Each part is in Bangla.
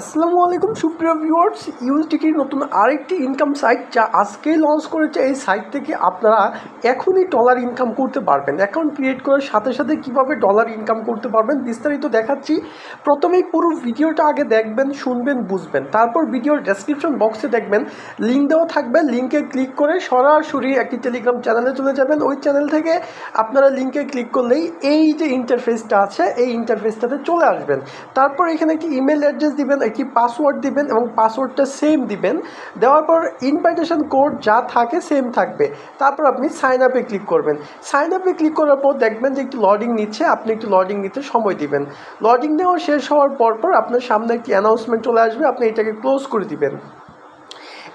আসসালামু আলাইকুম, সুপ্রিয় ভিউয়ার্স ইউএসডিটির নতুন আরেকটি ইনকাম সাইট যা আজকেই লঞ্চ করেছে। এই সাইট থেকে আপনারা এখনই ডলার ইনকাম করতে পারবেন। অ্যাকাউন্ট ক্রিয়েট করার সাথে সাথে কীভাবে ডলার ইনকাম করতে পারবেন, বিস্তারিত দেখাচ্ছি। প্রথমেই পুরো ভিডিওটা আগে দেখবেন, শুনবেন, বুঝবেন। তারপর ভিডিওর ডেসক্রিপশন বক্সে দেখবেন লিঙ্ক দেওয়া থাকবে। লিঙ্কে ক্লিক করে সরাসরি একটি টেলিগ্রাম চ্যানেলে চলে যাবেন। ওই চ্যানেল থেকে আপনারা লিঙ্কে ক্লিক করলেই এই যে ইন্টারফেসটা আছে, এই ইন্টারফেসটাতে চলে আসবেন। তারপর এখানে একটি ইমেল অ্যাড্রেস দিবেন। একটি পাসওয়ার্ড দিবেন এবং পাসওয়ার্ডটা সেম দিবেন। দেওয়ার পর ইনভাইটেশন কোড যা থাকে সেম থাকবে। তারপর আপনি সাইন আপে ক্লিক করবেন। সাইন আপে ক্লিক করার পর দেখবেন যে একটি লডিং নিচ্ছে, আপনি একটু লডিং নিতে সময় দিবেন। লডিং নেওয়া শেষ হওয়ার পর পর আপনার সামনে একটি অ্যানাউন্সমেন্ট চলে আসবে, আপনি এটাকে ক্লোজ করে দিবেন।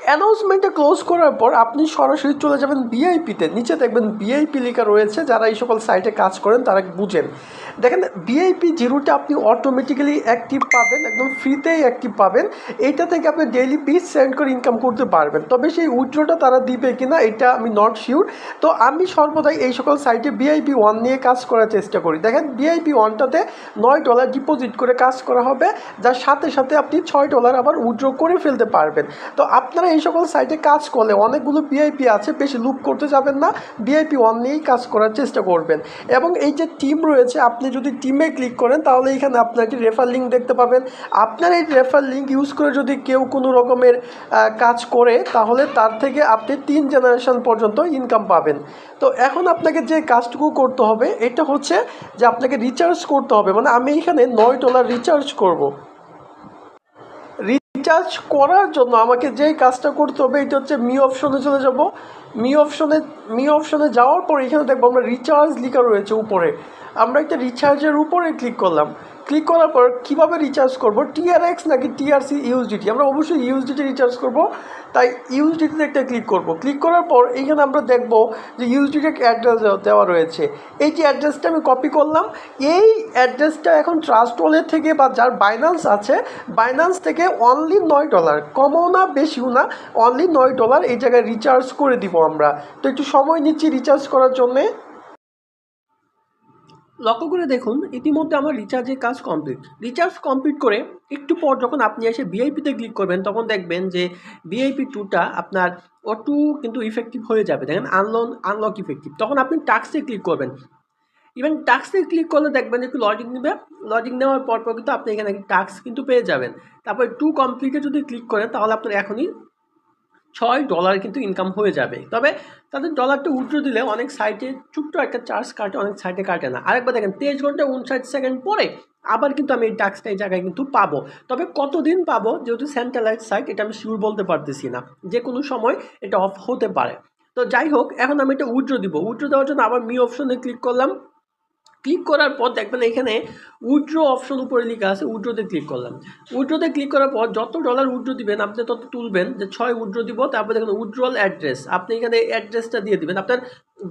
অ্যানাউন্সমেন্টটা ক্লোজ করার পর আপনি সরাসরি চলে যাবেন বিআইপিতে নিচে দেখবেন বিআইপি লেখা রয়েছে, যারা এই সকল সাইটে কাজ করেন তারা বুঝেন। দেখেন ভিআইপি জিরোটা আপনি অটোমেটিক্যালি অ্যাক্টিভ পাবেন, একদম ফ্রিতেই অ্যাক্টিভ পাবেন। এইটা থেকে আপনি ডেইলি পিস সেন্ড করে ইনকাম করতে পারবেন। তবে সেই উইথড্রটা তারা দিবে কিনা, এটা আমি নট শিওর তো আমি সর্বদাই এই সকল সাইটে বিআইপি ওয়ান নিয়ে কাজ করার চেষ্টা করি। দেখেন বিআইপি ওয়ানটাতে নয় ডলার ডিপোজিট করে কাজ করা হবে, যার সাথে সাথে আপনি ছয় ডলার আবার উইথড্র করে ফেলতে পারবেন। তো আপনারা এই সকল সাইটে কাজ করলে অনেকগুলো বিআইপি আছে, বেশি লুপ করতে যাবেন না। বিআইপি ওয়ান নিয়েই কাজ করার চেষ্টা করবেন। এবং এই যে টিম রয়েছে, আপনি যদি টিমে ক্লিক করেন, তাহলে এখানে আপনার একটি রেফার লিঙ্ক দেখতে পাবেন। আপনার এই রেফার লিঙ্ক ইউজ করে যদি কেউ কোনো রকমের কাজ করে, তাহলে তার থেকে আপনি তিন জেনারেশন পর্যন্ত ইনকাম পাবেন। তো এখন আপনাকে যে কাজটুকু করতে হবে, এটা হচ্ছে যে আপনাকে রিচার্জ করতে হবে। মানে আমি এখানে নয় ডলার রিচার্জ করব। রিচার্জ করার জন্য আমাকে যেই কাজটা করতে হবে, এটা হচ্ছে মি অপশনে চলে যাব। মি অপশনে মি অপশনে যাওয়ার পর এখানে দেখব আমরা রিচার্জ লেখা রয়েছে উপরে। আমরা একটা রিচার্জের উপরে ক্লিক করলাম। ক্লিক করার পর কীভাবে রিচার্জ করব? টিআরএক্স নাকি টিআরসি ইউএসডিটি আমরা অবশ্যই ইউএসডিটি রিচার্জ করব। তাই ইউএসডিটিতে একটা ক্লিক করব। ক্লিক করার পর এইখানে আমরা দেখব যে ইউএসডিটি অ্যাড্রেস দেওয়া রয়েছে। এই যে অ্যাড্রেসটা আমি কপি করলাম, এই অ্যাড্রেসটা এখন ট্রাস্ট ওয়ালেট থেকে বা যার বাইন্যান্স আছে বাইন্যান্স থেকে অনলি নয় ডলার কমও না, বেশিও না অনলি নয় ডলার এই জায়গায় রিচার্জ করে দিব আমরা। তো একটু সময় নিচ্ছি রিচার্জ করার জন্যে। লক্ষ্য করে দেখুন, ইতিমধ্যে আমার রিচার্জের কাজ কমপ্লিট রিচার্জ কমপ্লিট করে একটু পর যখন আপনি এসে ভিআইপিতে ক্লিক করবেন, তখন দেখবেন যে ভিআইপি টুটা আপনার অটু কিন্তু ইফেক্টিভ হয়ে যাবে। দেখেন আনলন আনলক ইফেক্টিভ তখন আপনি টাক্সে ক্লিক করবেন। ইভেন টাক্সে ক্লিক করলে দেখবেন একটু লজিং নেবে। লজিং নেওয়ার পর পর কিন্তু আপনি এখানে টাক্স কিন্তু পেয়ে যাবেন। তারপর টু কমপ্লিটে যদি ক্লিক করেন, তাহলে আপনার এখনই ছয় ডলার কিন্তু ইনকাম হয়ে যাবে। তবে তাদের ডলারটা উঠে দিলে অনেক সাইটে ছোট্ট একটা চার্জ কাটে, অনেক সাইটে কাটে না। আরেকবার দেখেন তেইশ ঘণ্টা উনষাট সেকেন্ড পরে আবার কিন্তু আমি এই টাস্কটা এই জায়গায় কিন্তু পাবো। তবে কতদিন পাবো? যেহেতু সেন্ট্রালাইজ সাইট এটা আমি শিওর বলতে পারতেছি না। যে কোনো সময় এটা অফ হতে পারে। তো যাই হোক, এখন আমি এটা উইড্রো দিব। উইড্রো দেওয়ার জন্য আবার মি অপশনে ক্লিক করলাম। ক্লিক করার পর দেখবেন এখানে উইড্রো অপশন উপরে লেখা আছে উইড্রোতে ক্লিক করলাম। উইড্রোতে ক্লিক করার পর যত ডলার উইড্রো দিবেন, আপনি তত তুলবেন যে ছয় উইড্রো দিব, তারপর দেখেন উইড্রোয়াল অ্যাড্রেস আপনি এখানে অ্যাড্রেসটা দিয়ে দিবেন। আপনার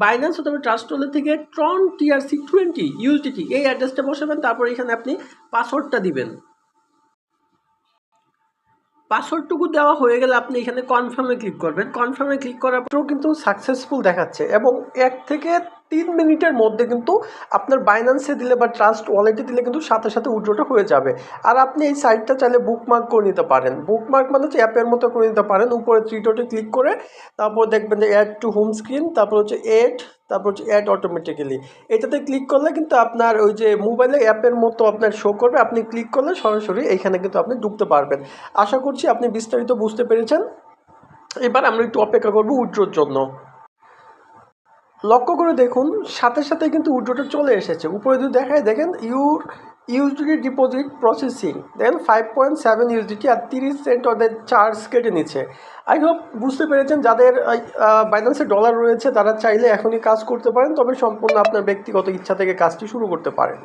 বাইন্যান্স অথবা ট্রাস্টলের থেকে ট্রন টিআরসি টোয়েন্টি ইউএসডিটি এই অ্যাড্রেসটা বসাবেন, তারপর এখানে আপনি পাসওয়ার্ডটা দিবেন। পাসওয়ার্ডটুকু দেওয়া হয়ে গেলে আপনি এখানে কনফার্মে ক্লিক করবেন। কনফার্মে ক্লিক করার পরেও কিন্তু সাকসেসফুল দেখাচ্ছে এবং এক থেকে তিন মিনিটের মধ্যে কিন্তু আপনার বাইন্যান্সে দিলে বা ট্রাস্ট ওয়ালেটে দিলে কিন্তু সাথে সাথে উইড্রোটা হয়ে যাবে। আর আপনি এই সাইটটা চাইলে বুকমার্ক করে নিতে পারেন। বুকমার্ক মানে হচ্ছে অ্যাপের মতো করে নিতে পারেন। উপরে থ্রি ডটে ক্লিক করে তারপর দেখবেন যে অ্যাড টু হোম স্ক্রিন তারপর হচ্ছে এড তারপর হচ্ছে অ্যাড অটোমেটিক্যালি এটাতে ক্লিক করলে কিন্তু আপনার ওই যে মোবাইলে অ্যাপের মতো আপনার শো করবে। আপনি ক্লিক করলে সরাসরি এইখানে কিন্তু আপনি ঢুকতে পারবেন। আশা করছি আপনি বিস্তারিত বুঝতে পেরেছেন। এবার আমরা একটু অপেক্ষা করব উইড্রোর জন্য। লক্ষ্য করে দেখুন, সাথে সাথে কিন্তু উইড্রোটা চলে এসেছে। উপরে যদি দেখায় দেখেন, ইউর ইউএসডিটি ডিপোজিট প্রসেসিং। দেখেন ফাইভ পয়েন্ট সেভেন ইউএসডিটি আর তিরিশ সেন্ট ওদের চার্জ কেটে নিচ্ছে। আই হোপ বুঝতে পেরেছেন, যাদের বাইন্যান্সে ডলার রয়েছে, তারা চাইলে এখনই কাজ করতে পারেন, তবে সম্পূর্ণ আপনার ব্যক্তিগত ইচ্ছা থেকে কাজটি শুরু করতে পারেন।